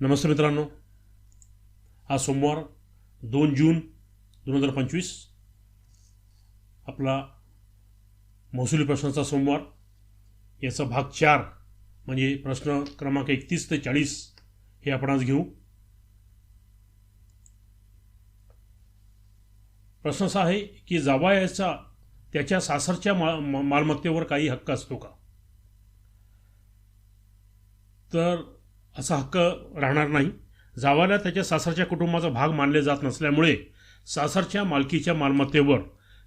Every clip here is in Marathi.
नमस्ते मित्रांनो. आज सोमवार दोन जून दोन हजार पंचवीस. आपला महसुली प्रश्नाचा सोमवार. याचा भाग चार म्हणजे प्रश्न क्रमांक एकतीस ते चाळीस हे आपण आज घेऊ. प्रश्न असा आहे की जावायाचा त्याच्या सासरच्या मा मा- मालमत्तेवर काही हक्क असतो का? तर असा हक्क राहणार नाही. जावाला त्याच्या सासरच्या कुटुंबाचा भाग मानले जात नसल्यामुळे सासरच्या मालकीच्या मालमत्तेवर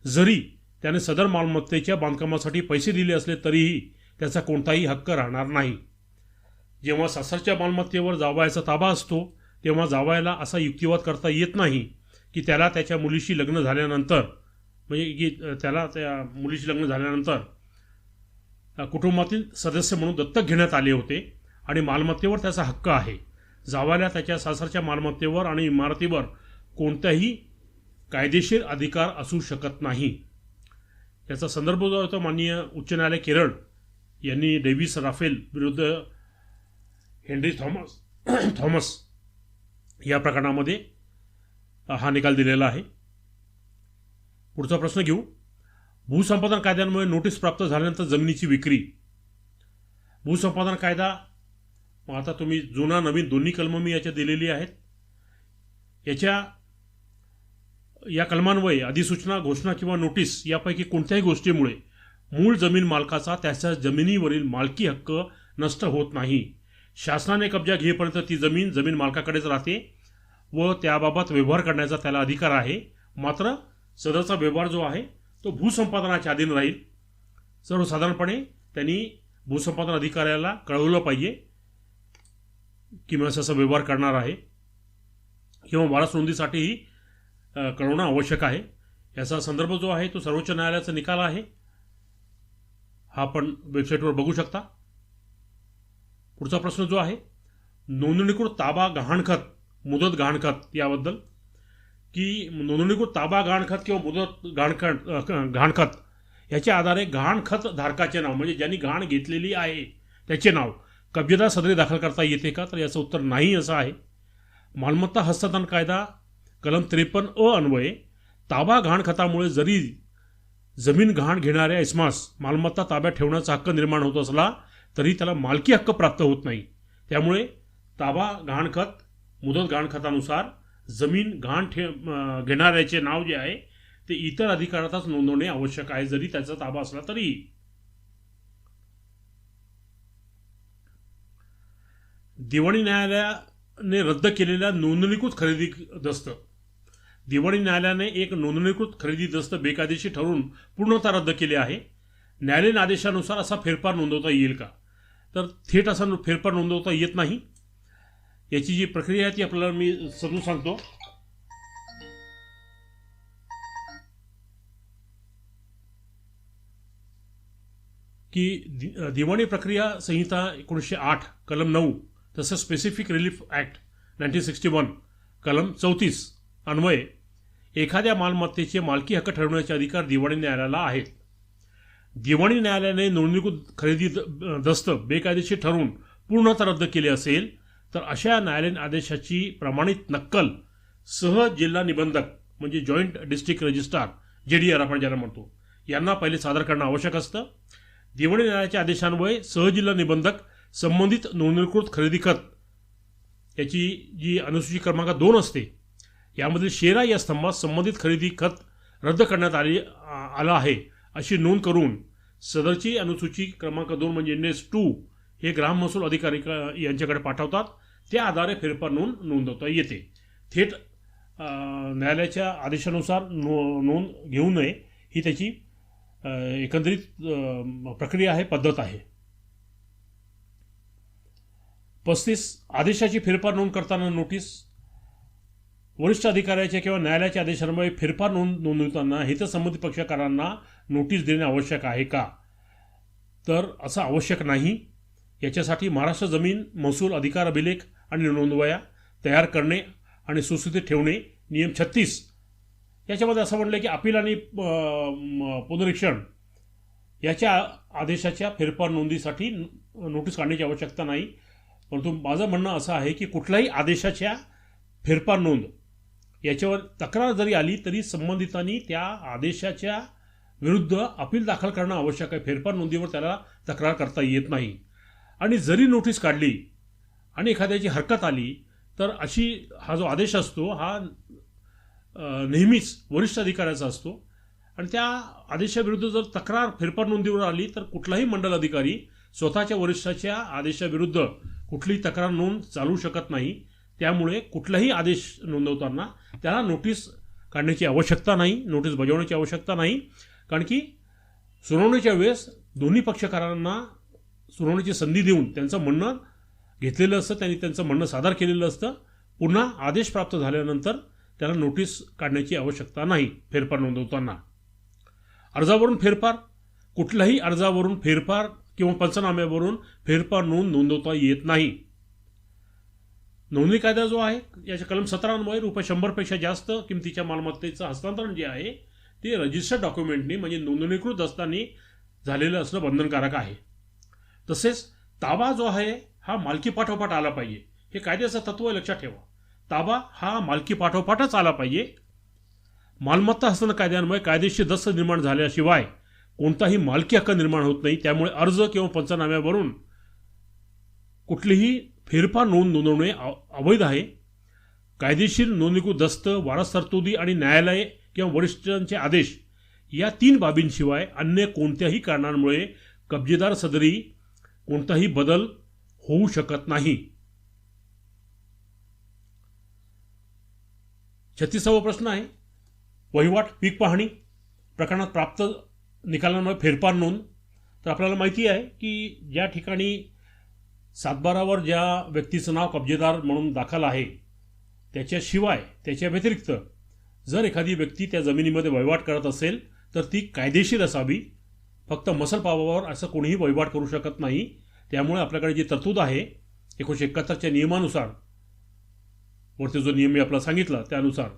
जरी त्याने सदर मालमत्तेच्या बांधकामासाठी पैसे दिले असले तरीही त्याचा कोणताही हक्क राहणार नाही. जेव्हा सासरच्या मालमत्तेवर जावायचा ताबा असतो तेव्हा जावायला असा युक्तिवाद करता येत नाही की त्याला त्याच्या मुलीशी लग्न झाल्यानंतर म्हणजे की त्याला त्या मुलीशी लग्न झाल्यानंतर कुटुंबातील सदस्य म्हणून दत्तक घेण्यात आले होते. आणि मालमत्तेवर त्याचा हक्क आहे. जावायला त्याच्या सासरच्या मालमत्तेवर आणि इमारतीवर कोणताही कायदेशीर अधिकार असू शकत नाही. याचा संदर्भ जो होता माननीय उच्च न्यायालय केरळ यांनी डेव्हिस राफेल विरुद्ध हेनरी थॉमस थॉमस या प्रकरणामध्ये हा निकाल दिलेला आहे. पुढचा प्रश्न घेऊ. भूसंपादन कायद्यांमुळे नोटीस प्राप्त झाल्यानंतर जमिनीची विक्री. भूसंपादन कायदा मग आता तुम्ही जुना नवीन दोन्ही कलमं मी याच्यात दिलेली आहेत. याच्या या कलमान्वये अधिसूचना घोषणा किंवा नोटीस यापैकी कोणत्याही गोष्टीमुळे मूळ जमीन मालकाचा त्याच्या जमिनीवरील मालकी हक्क नष्ट होत नाही. शासनाने कब्जा घेईपर्यंत ती जमीन जमीन मालकाकडेच राहते व त्याबाबत व्यवहार करण्याचा त्याला अधिकार आहे. मात्र सदरचा व्यवहार जो आहे तो भूसंपादनाच्या अधीन राहील. सर्वसाधारणपणे त्यांनी भूसंपादन अधिकाऱ्याला कळवलं पाहिजे. किंवा असा व्यवहार करणार आहे. किंवा वारस नोंदीसाठीही कळवणं आवश्यक आहे. याचा संदर्भ जो आहे तो सर्वोच्च न्यायालयाचा निकाल आहे. हा आपण वेबसाईटवर बघू शकता. पुढचा प्रश्न जो आहे नोंदणीकृत ताबा गहाणखत मुदत गहाणखत याबद्दल. की नोंदणीकृत ताबा गहाणखत किंवा मुदत गहाणखत गहाणखत याच्या आधारे गहाणखत धारकाचे नाव म्हणजे ज्यांनी गहाण घेतलेली आहे त्याचे नाव. कब्जेदार सदरी दाखल करता येते का? तर याचं उत्तर नाही असं आहे. मालमत्ता हस्तांतरण कायदा कलम त्रेपन्न अ अन्वये ताबा घाणखतामुळे जरी जमीन घाण घेणाऱ्या इस्मास मालमत्ता ताब्यात ठेवण्याचा हक्क निर्माण होत असला तरी त्याला मालकी हक्क प्राप्त होत नाही. त्यामुळे ताबा गहाणखत मुदत गहाणखतानुसार जमीन गहाण ठे घेणाऱ्याचे नाव जे आहे ते इतर अधिकारातच नोंदवणे आवश्यक आहे. जरी त्याचा ताबा असला तरी दिवाणी न्यायालयाने रद्द केलेल्या नोंदणीकृत खरेदी दस्त. दिवाणी न्यायालयाने एक नोंदणीकृत खरेदी दस्त बेकायदेशीर ठरवून पूर्णतः रद्द केले आहे. न्यायालयीन आदेशानुसार असा फेरफार नोंदवता येईल का? तर थेट असा फेरफार नोंदवता येत नाही. याची जी प्रक्रिया आहे ती आपल्याला मी समजून सांगतो. की दि दिवाणी प्रक्रिया संहिता एकोणीसशे आठ कलम नऊ तसं specific relief act nineteen sixty one कलम चौतीस अन्वये एखाद्या मालमत्तेचे मालकी हक्क ठरवण्याचे अधिकार दिवाणी न्यायालयाला आहेत. दिवाणी न्यायालयाने नोंदणीकृत खरेदी द- दस्त बेकायदेशीर ठरवून पूर्णतः रद्द केले असेल तर अशा न्यायालयीन आदेशाची प्रमाणित नक्कल सह जिल्हा निबंधक म्हणजे joint district registrar J D R आपण ज्याला म्हणतो यांना पहिले सादर करणं आवश्यक असतं. दिवाणी न्यायालयाच्या आदेशान्वये सहजिल्हा निबंधक संबंधित नोंदणीकृत खरेदी खत याची जी अनुसूची क्रमांक दोन असते यामधील शेरा या स्तंभात संबंधित खरेदी खत रद्द करण्यात आली आलं आहे अशी नोंद करून सदरची अनुसूची क्रमांक दोन म्हणजे एन एस टू हे ग्राम महसूल अधिकारी क- यांच्याकडे पाठवतात. त्या आधारे फेरफार नोंद नोंदवता येते. थेट न्यायालयाच्या आदेशानुसार नो नोंद घेऊ नये ही त्याची एकंदरीत प्रक्रिया आहे पद्धत आहे. पस्तीस आदेशाची फेरफार नोंद करताना नोटीस. वरिष्ठ अधिकाऱ्याच्या किंवा न्यायालयाच्या आदेशांमुळे फेरफार नोंद नोंदवताना हितसंबंधित पक्षकारांना नोटीस देणे आवश्यक आहे का? तर असं आवश्यक नाही. याच्यासाठी महाराष्ट्र जमीन महसूल अधिकार अभिलेख आणि नोंदवया तयार करणे आणि सुस्थितीत ठेवणे नियम छत्तीस. याच्यामध्ये असं म्हणलं की अपील आणि पुनरीक्षण याच्या आदेशाच्या फेरफार नोंदीसाठी नोटीस काढण्याची आवश्यकता नाही. परंतु माझं म्हणणं असं आहे की कुठल्याही आदेशाच्या फेरफार नोंद याच्यावर तक्रार जरी आली तरी संबंधितांनी त्या आदेशाच्या विरुद्ध अपील दाखल करणं आवश्यक आहे. फेरफार नोंदीवर त्याला तक्रार करता येत नाही. आणि जरी नोटीस काढली आणि एखाद्याची हरकत आली तर अशी हा जो आदेश असतो हा नेहमीच वरिष्ठ अधिकाऱ्याचा असतो. आणि त्या आदेशाविरुद्ध जर तक्रार फेरफार नोंदीवर आली तर कुठलाही मंडल अधिकारी स्वतःच्या वरिष्ठाच्या आदेशाविरुद्ध कुठली तक्रार नोंद चालू शकत नाही. त्यामुळे कुठलाही आदेश नोंदवताना त्याला नोटीस काढण्याची आवश्यकता नाही नोटीस बजावण्याची आवश्यकता नाही. कारण की सुनावणीच्या वेळेस दोन्ही पक्षकारांना सुनावणीची संधी देऊन त्यांचं म्हणणं घेतलेलं असतं त्यांनी त्यांचं म्हणणं सादर केलेलं असतं. पुन्हा आदेश प्राप्त झाल्यानंतर त्याला नोटीस काढण्याची आवश्यकता नाही फेरफार नोंदवताना. अर्जावरून फेरफार कुठल्याही अर्जावरून फेरफार किंवा पंचनाम्यावरून फेरफार नोंद नोंदवता येत नाही. नोंदणी कायदा जो आहे याच्या कलम सतरामुळे रुपये शंभरपेक्षा जास्त किमतीच्या मालमत्तेचं हस्तांतरण जे आहे ते रजिस्टर्ड डॉक्युमेंटनी म्हणजे नोंदणीकृत दस्तानी झालेलं असणं बंधनकारक आहे. तसेच ताबा जो आहे हा मालकी पाठोपाठ आला पाहिजे. हे कायद्याचं तत्व लक्षात ठेवा. ताबा हा मालकी पाठोपाठच आला पाहिजे. मालमत्ता हस्तांतरण कायद्यांमुळे कायदेशीर दस्त निर्माण झाल्याशिवाय कोणताही मालकी हक्क निर्माण होत नाही त्यामुळे अर्ज किंवा पंचनाम्यावरून कुठलीही फेरफार नोंद नोंदवणे अवैध आहे. कायदेशीर नोंदणीकृत दस्त वारस तरतुदी आणि न्यायालय किंवा वरिष्ठांचे आदेश या तीन बाबींशिवाय अन्य कोणत्याही कारणांमुळे कब्जेदार सदरी कोणताही बदल होऊ शकत नाही. छत्तीसावा प्रश्न आहे. वहिवाट पीक पाहणी प्रकरणात प्राप्त निकालांमुळे फेरफार नोंद. तर आपल्याला माहिती आहे की ज्या ठिकाणी सातबारावर ज्या व्यक्तीचं नाव कब्जेदार म्हणून दाखल आहे त्याच्याशिवाय त्याच्या व्यतिरिक्त जर एखादी व्यक्ती त्या जमिनीमध्ये वहिवाट करत असेल तर ती कायदेशीर असावी. फक्त मसल पावावर असं कोणीही वहिवाट करू शकत नाही. त्यामुळे आपल्याकडे जी तरतूद आहे एकोणीशे एकाहत्तरच्या नियमानुसार वरती जो नियम मी आपला सांगितला त्यानुसार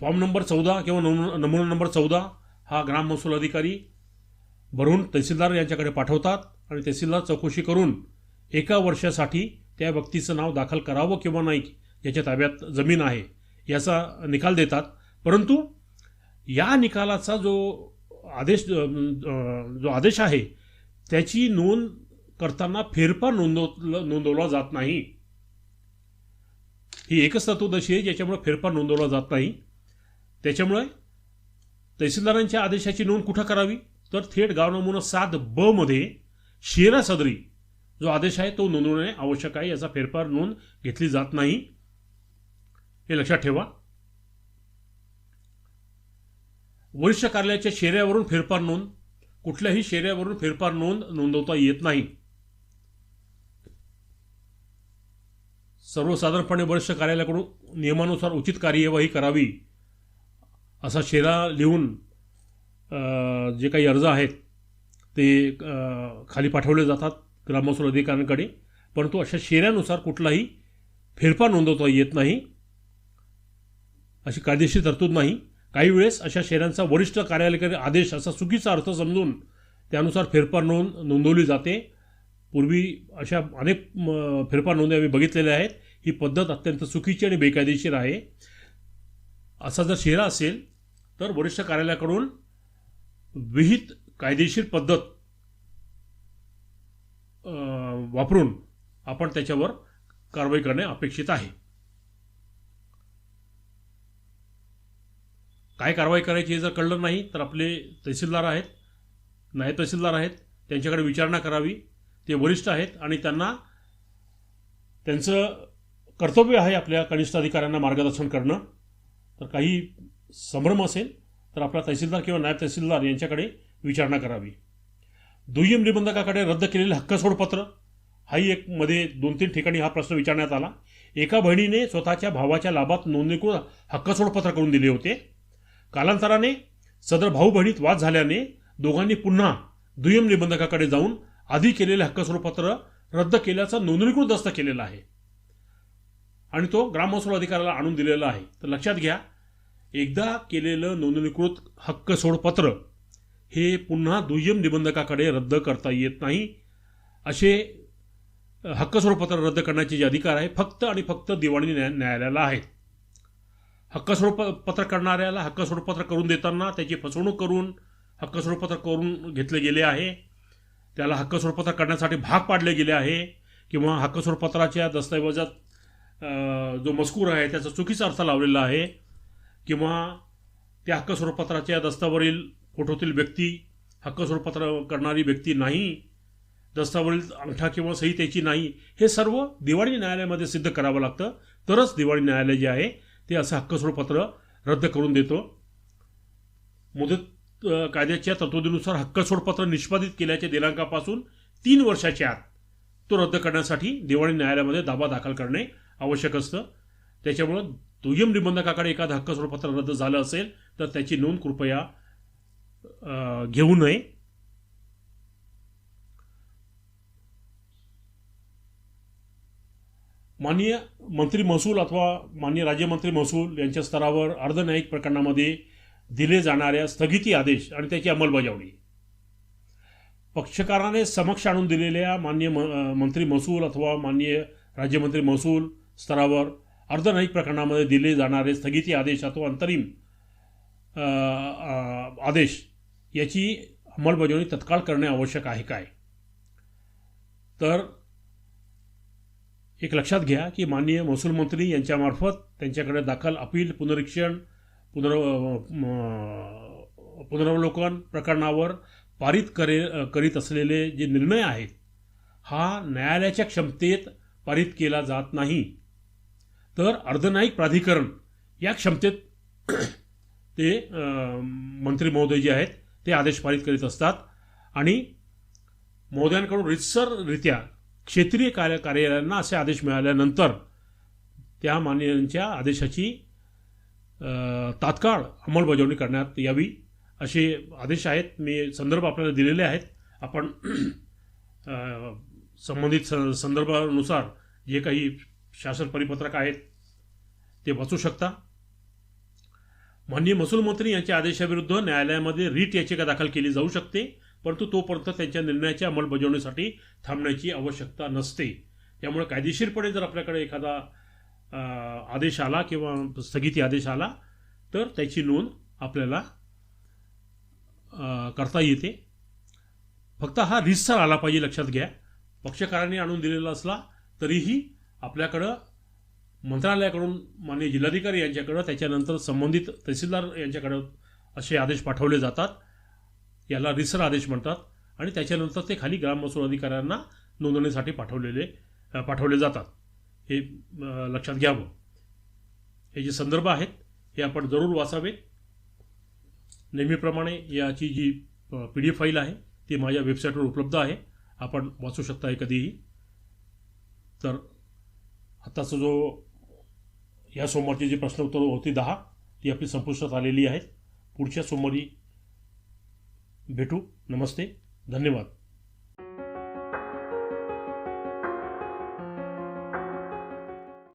फॉर्म नंबर चौदा किंवा नमुना नंबर चौदा हा ग्राम महसूल अधिकारी भरून तहसीलदार यांच्याकडे पाठवतात आणि तहसीलदार चौकशी करून एका वर्षासाठी त्या व्यक्तीचं नाव दाखल करावं किंवा नाही याच्या ताब्यात जमीन आहे याचा निकाल देतात. परंतु या निकालाचा जो आदेश जो आदेश आहे त्याची नोंद करताना फेरफार नोंदव नोंदवला जात नाही. ही एकच तत्वदशी आहे ज्याच्यामुळे फेरफार नोंदवला जात नाही. त्याच्यामुळे तहसीलदारांच्या आदेशाची नोंद कुठं करावी? तर थेट गाव नमुना सात ब मध्ये शेरा सदरी जो आदेश आहे तो नोंदवणे आवश्यक आहे याचा फेरफार नोंद घेतली जात नाही. हे लक्षात ठेवा. वरिष्ठ कार्यालयाच्या शेऱ्यावरून फेरफार नोंद. कुठल्याही शेऱ्यावरून फेरफार नोंद नोंदवता येत नाही. सर्वसाधारणपणे वरिष्ठ कार्यालयाकडून नियमानुसार उचित कार्यवाही करावी. असा शेरा लिहून जे काही अर्ज आहेत ते खाली पाठवले जातात ग्राममहसूल अधिकाऱ्यांकडे. परंतु अशा शेऱ्यानुसार कुठलाही फेरफार नोंदवता येत नाही. अशी कायदेशीर तरतूद नाही. काही वेळेस अशा शेऱ्यांचा वरिष्ठ कार्यालयकारी आदेश असा चुकीचा अर्थ समजून त्यानुसार फेरफार नोंद नोंदवली जाते. पूर्वी अशा अनेक म, फेरफार नोंदी आम्ही बघितलेल्या आहेत. ही पद्धत अत्यंत चुकीची आणि बेकायदेशीर आहे. असा जर शेरा असेल तर वरिष्ठ कार्यालयाकडून विहित कायदेशीर पद्धत वापरून आपण त्याच्यावर कारवाई करणे अपेक्षित आहे. काय कारवाई करायची हे जर कळलं नाही तर आपले तहसीलदार आहेत नायब तहसीलदार आहेत त्यांच्याकडे विचारणा करावी. ते वरिष्ठ आहेत आणि त्यांना त्यांचं कर्तव्य आहे आपल्या कनिष्ठ अधिकाऱ्यांना मार्गदर्शन करणं. तर काही संभ्रम असेल तर आपला तहसीलदार किंवा नायब तहसीलदार यांच्याकडे विचारणा करावी. दुय्यम निबंधकाकडे रद्द केलेले हक्क सोडपत्र हाही एक मध्ये दोन तीन ठिकाणी हा प्रश्न विचारण्यात आला. एका बहिणीने स्वतःच्या भावाच्या लाभात नोंदणीकृत हक्क सोडपत्र करून दिले होते. कालांतराने सदर भाऊ बहिणीत वाद झाल्याने दोघांनी पुन्हा दुय्यम निबंधकाकडे जाऊन आधी केलेले हक्क सोडपत्र रद्द केल्याचा नोंदणीकृत दस्त केलेला आहे. आणि तो ग्राम महसूल अधिकाऱ्याला आणून दिलेला आहे. तर लक्षात घ्या एकदा केलेलं नोंदणीकृत हक्क सोडपत्र हे पुन्हा दुय्यम निबंधकाकडे रद्द करता येत नाही. असे हक्क सोडपत्र रद्द करण्याचे जे अधिकार आहे फक्त आणि फक्त दिवाणी न्याय न्यायालयाला आहेत हक्क स्वरूप पत्र करणाऱ्याला हक्क सोडपत्र करून देताना त्याची फसवणूक करून हक्क सोडपत्र करून घेतले गेले आहे. त्याला हक्क सोडपत्र करण्यासाठी भाग पाडले गेले आहे किंवा हक्क सोडपत्राच्या दस्तऐवजात जो मजकूर आहे त्याचा चुकीचा अर्थ लावलेला आहे. किंवा त्या हक्क स्वरूपपत्राच्या दस्तावरील फोटोतील व्यक्ती हक्क स्वरूपपत्र करणारी व्यक्ती नाही दस्तावरील अंगठा किंवा सही त्याची नाही हे सर्व दिवाळी न्यायालयामध्ये सिद्ध करावं लागतं. तरच दिवाळी न्यायालय जे आहे ते असं हक्क स्वरूपपत्र रद्द करून देतो. मुदत कायद्याच्या तरतुदीनुसार हक्क स्वरूपपत्र निष्पादित केल्याच्या दिनांकापासून तीन वर्षाच्या आत तो रद्द करण्यासाठी दिवाळी न्यायालयामध्ये दावा दाखल करणे आवश्यक असतं. त्याच्यामुळं दुय्यम निबंधकाकडे एखादं हक्क स्वरूपपत्र रद्द झालं असेल तर त्याची नोंद कृपया घेऊ नये. माननीय मंत्री महसूल अथवा माननीय राज्यमंत्री महसूल यांच्या स्तरावर अर्धन्यायिक प्रकरणामध्ये दिले जाणाऱ्या स्थगिती आदेश आणि त्याची अंमलबजावणी. पक्षकाराने समक्ष आणून दिलेल्या मान्य म मंत्री महसूल अथवा माननीय राज्यमंत्री महसूल स्तरावर अर्धन्यायिक प्रकरणामध्ये दिले जाणारे स्थगिती आदेश अथवा अंतरिम आदेश याची अंमलबजावणी तत्काळ करणे आवश्यक आहे काय? तर एक लक्षात घ्या की माननीय महसूल मंत्री यांच्यामार्फत त्यांच्याकडे दाखल अपील पुनरीक्षण पुनर पुनरावलोकन प्रकरणावर पारित करे करीत असलेले जे निर्णय आहेत हा न्यायालयाच्या क्षमतेत पारित केला जात नाही. तर अर्धनायिक प्राधिकरण या क्षमतेत ते मंत्री महोदय जे आहेत ते आदेश पारित करीत असतात. आणि महोदयांकडून रितसररित्या क्षेत्रीय कार्य कार्यालयांना असे आदेश मिळाल्यानंतर त्या मान्यांच्या आदेशाची तात्काळ अंमलबजावणी करण्यात यावी असे आदेश आहेत. मी संदर्भ आपल्याला दिलेले आहेत. आपण संबंधित स संदर्भानुसार जे काही शासन परिपत्रक आहेत ते वाचू शकता. माननीय महसूल मंत्री यांच्या आदेशाविरुद्ध न्यायालयामध्ये रीट याचिका दाखल केली जाऊ शकते परंतु तोपर्यंत त्यांच्या निर्णयाच्या अंमलबजावणीसाठी थांबण्याची आवश्यकता नसते. त्यामुळे कायदेशीरपणे जर आपल्याकडे एखादा आदेश आला किंवा स्थगिती आदेश आला तर त्याची नोंद आपल्याला करता येते. फक्त हा रिस्सर आला पाहिजे लक्षात घ्या. पक्षकारांनी आणून दिलेला असला तरीही आपल्याकडं मंत्रालयाकडून माननीय जिल्हाधिकारी यांच्याकडं त्याच्यानंतर संबंधित तहसीलदार यांच्याकडं असे आदेश पाठवले जातात. याला रिसर आदेश म्हणतात आणि त्याच्यानंतर ते खाली ग्राम महसूल अधिकाऱ्यांना नोंदणीसाठी पाठवलेले पाठवले जातात. हे लक्षात घ्यावं. हे जे संदर्भ आहेत हे आपण जरूर वाचावेत. नेहमीप्रमाणे याची जी पी डी एफ फाईल आहे ती माझ्या वेबसाईटवर उपलब्ध आहे. आपण वाचू शकता हे कधीही. तर आत्ताचा जो या सोमवारची जी प्रश्न उत्तर होती दहा ती आपली संपुष्टात आलेली आहेत. पुढच्या सोमवारी भेटू. नमस्ते. धन्यवाद.